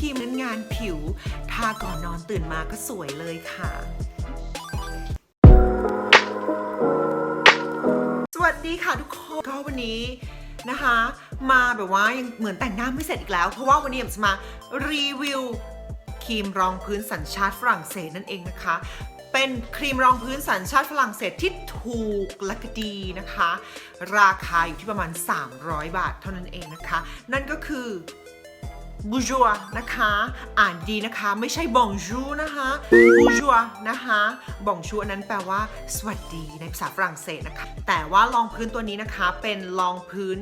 ครีมนั้นงานผิว ทาก่อนนอนตื่นมาก็สวยเลยค่ะสวัสดีค่ะทุกคนก็วันนี้นะคะ มาแบบว่ายังเหมือนแต่งหน้าไม่เสร็จอีกแล้ว เพราะว่าวันนี้เอ็มจะมารีวิวครีมรองพื้นสัญชาติฝรั่งเศสนั่นเองนะคะ เป็นครีมรองพื้นสัญชาติฝรั่งเศสที่ถูกและก็ดีนะคะ ราคาอยู่ที่ประมาณ 300 บาทเท่านั้นเองนะคะ นั่นก็คือ บูจัวนะคะ อ่านดีนะคะ ไม่ใช่บองจูนะคะบูจัวนะคะบองจูอันนั้นแปลว่า สวัสดีในภาษาฝรั่งเศสนะคะ แต่ว่ารองพื้นตัวนี้นะคะ เป็นรองพื้น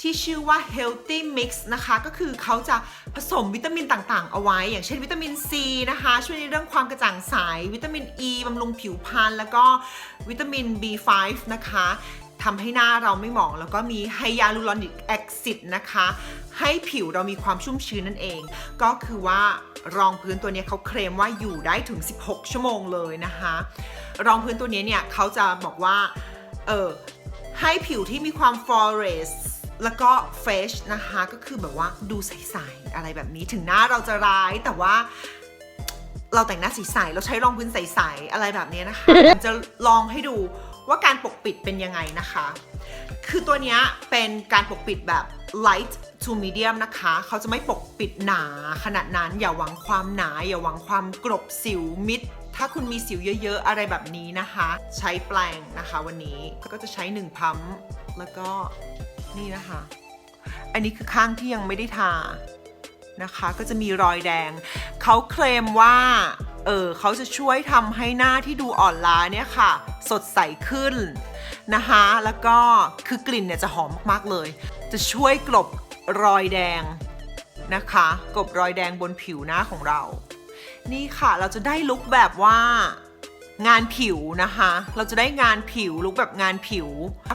ที่ชื่อว่า healthy mix นะคะ ก็คือเขาจะผสมวิตามินต่างๆ เอาไว้ อย่างเช่นวิตามิน C นะคะ ช่วยในเรื่องความกระจ่างใส วิตามิน E บำรุงผิวพรรณแล้วก็วิตามิน B5 นะคะ ทำให้หน้าเราไม่หมอง แล้วก็มีไฮยาลูรอนิกแอซิดนะคะ ให้ผิวเรามีความชุ่มชื้นนั่นเอง ก็คือว่ารองพื้นตัวนี้เขาเคลมว่าอยู่ได้ถึง 16 ชั่วโมงเลยนะคะ รองพื้นตัวนี้เนี่ยเขาจะบอกว่า เออให้ผิวที่มีความฟอเรสแล้วก็เฟชนะคะ ก็คือแบบว่าดูใสๆอะไรแบบนี้ถึงหน้าเราจะร้ายแต่ว่าเราแต่งหน้าใสๆเราใช้รองพื้นใสๆอะไรแบบนี้นะคะ จะลองให้ดู ว่าการปกปิดเป็นยังไงนะคะ คือตัวนี้เป็นการปกปิดแบบ light to medium นะคะ เขาจะไม่ปกปิดหนาขนาดนั้น อย่าหวังความหนา อย่าหวังความกรบสิวมิด ถ้าคุณมีสิวเยอะ ๆ อะไรแบบนี้นะคะ ใช้แปลงนะคะวันนี้ ก็จะใช้1พัมแล้วก็นี่นะคะ อันนี้คือข้างที่ยังไม่ได้ทานะคะ ก็จะมีรอยแดง เขาเคลมว่า เออเขาจะช่วยทำให้หน้าที่ดูอ่อนล้าเนี่ยค่ะ สดใสขึ้นนะคะ แล้วก็คือกลิ่นเนี่ยจะหอมมากๆเลย จะช่วยกลบรอยแดงนะคะ กลบรอยแดงบนผิวหน้าของเรา นี่ค่ะเราจะได้ลุคแบบว่างานผิวนะคะ เราจะได้งานผิวลุคแบบงานผิว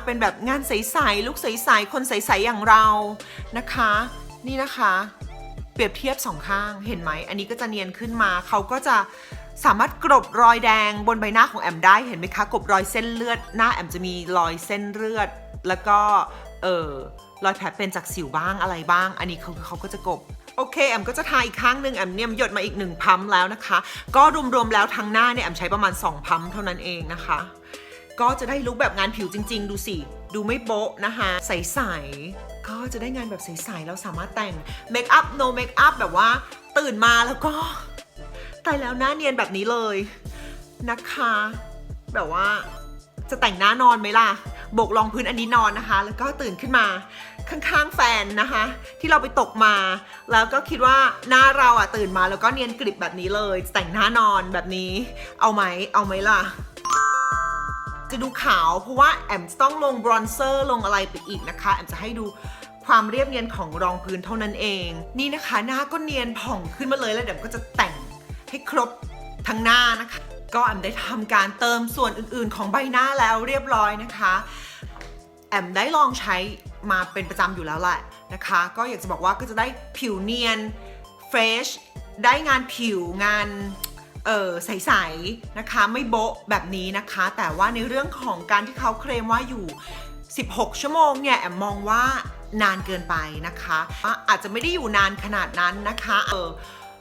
เป็นแบบงานใสๆลุคใสๆคนใสๆอย่างเรานะคะ นี่นะคะ เปรียบเทียบสองข้างเห็นไหม อันนี้ก็จะเนียนขึ้นมาเขาก็จะสามารถกรบรอยแดงบนใบหน้าของแอมได้เห็นไหมคะ กรบรอยเส้นเลือด หน้าแอมจะมีรอยเส้นเลือด แล้วก็เออรอยแผลเป็นจากสิวบ้างอะไรบ้าง อันนี้เขาเขาก็จะกรบโอเคแอมก็จะทาอีกข้างหนึ่งแอมเนี่ยหยดมาอีกหนึ่งพัมแล้วนะคะ ก็รวมๆแล้วทั้งหน้าเนี่ยแอมใช้ประมาณ2พัมเท่านั้นเองนะคะ ก็จะได้ลุคแบบงานผิวจริง ๆ ดูสิ ดูไม่โบ๊ะนะคะ ใสๆ จะได้งานแบบใสๆเราสามารถแต่งเมคอัพ no เมคอัพแบบว่าตื่นมาแล้วก็ตายแล้วหน้าเนียนแบบนี้เลยนะคะ แบบว่าจะแต่งหน้านอนไหมล่ะโบกรองพื้นอันนี้นอนนะคะ แล้วก็ตื่นขึ้นมาข้างๆแฟนนะคะ ที่เราไปตกมา แล้วก็คิดว่าหน้าเราอะตื่นมาแล้วก็เนียนกริบแบบนี้เลย แต่งหน้านอนแบบนี้ เอาไหมเอาไหมล่ะ จะดูขาวเพราะว่าแอมจะต้องลงบรอนเซอร์ลงอะไรไปอีกนะคะ แอมจะให้ดู ความเรียบเนียนของรองพื้นเท่านั้นเอง นี่นะคะหน้าก็เนียนผ่องขึ้นมาเลยแล้วเดี๋ยวก็จะแต่งให้ครบทั้งหน้านะคะ ก็แอมได้ทำการเติมส่วนอื่นๆ ของใบหน้าแล้วเรียบร้อยนะคะ แอมได้ลองใช้มาเป็นประจำอยู่แล้วแหละนะคะ ก็อยากจะบอกว่าก็จะได้ผิวเนียนเฟรชได้งานผิวงานเออใสๆนะคะไม่โบ๊ะแบบนี้นะคะ แต่ว่าในเรื่องของการที่เขาเคลมว่าอยู่ 16 ชั่วโมงเนี่ยแอมมองว่า นานเกินไปนะคะอาจจะไม่ได้อยู่นานขนาดนั้นนะคะเออ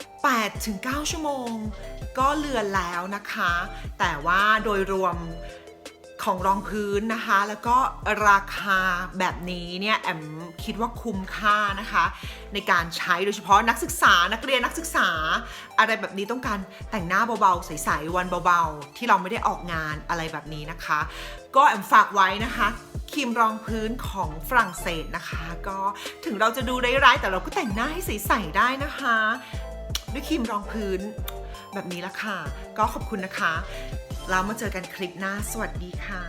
8ถึง9ชั่วโมง ก็เลือนแล้วนะคะ แต่ว่าโดยรวมของรองพื้นนะคะ แล้วก็ราคาแบบนี้เนี่ยแอมคิดว่าคุ้มค่านะคะ ในการใช้โดยเฉพาะนักศึกษานักเรียนนักศึกษา อะไรแบบนี้ต้องการแต่งหน้าเบาๆใสๆวันเบาๆ ที่เราไม่ได้ออกงานอะไรแบบนี้นะคะ ก็แอมฝากไว้นะคะ รีมรองพื้นของฝรั่งเศสนะคะ ก็ถึงเราจะดูร้ายๆแต่เราก็แต่งหน้าให้ใสๆได้นะคะ ด้วยครีมรองพื้นแบบนี้ละค่ะ ก็ขอบคุณนะคะ แล้วมาเจอกันคลิปหน้า สวัสดีค่ะ